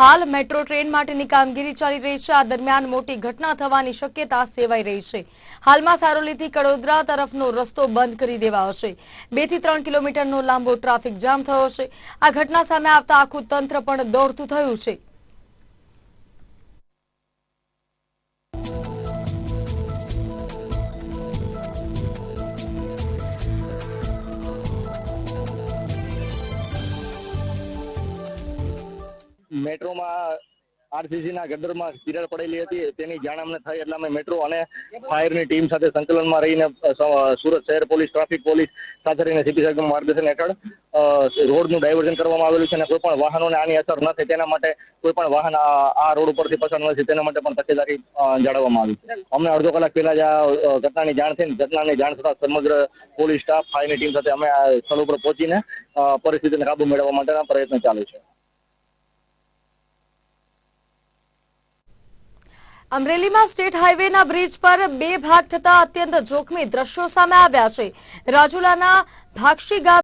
હાલ metro train માટેની કામગીરી ચાલી રહી છે. આ દરમિયાન મોટી ઘટના થવાની શક્યતા સેવાઈ રહી છે. હાલમાં સારોલીથી કડોદરા તરફનો રસ્તો બંધ કરી દેવાયો છે. બેથી ત્રણ કિલોમીટરનો લાંબો ટ્રાફિક જામ થયો છે. આ ઘટના સામે આવતા આખું તંત્ર પણ દોડતું થયું છે. મેટ્રોમાં આરસીસી ના ગદરમાં તિરાડ પડેલી હતી. તેની જાણ અમને થઈ એટલે અમે મેટ્રો અને ફાયરની ટીમ સાથે સંકલનમાં રહીને સુરત શહેર પોલીસ, ટ્રાફિક પોલીસ સાથે રહીને સીપી સાહેબના માર્ગદર્શન હેઠળ રોડ રોડનું ડાયવર્ઝન કરવામાં આવેલું છે અને કોઈ પણ વાહનોને આની અસર ન થાય તેના માટે કોઈ પણ વાહન આ રોડ ઉપરથી પસાર ન થાય તેના માટે પણ તકેદારી જાળવવામાં આવી છે. અમને અડધો કલાક પહેલા જ આ ઘટનાની જાણ થઈને ઘટનાની જાણ થતા સમગ્ર પોલીસ સ્ટાફ, ફાયરની ટીમ સાથે અમે આ સ્થળ ઉપર પહોંચીને પરિસ્થિતિને કાબુ મેળવવા માટેના પ્રયત્ન ચાલુ છે. અમરેલીમાં સ્ટેટ હાઈવેના બ્રિજ પર બે ભાગ થતા અત્યંત જોખમી દ્રશ્યો સામે આવ્યા છે. રાજુલાના ભાક્ષી ગામ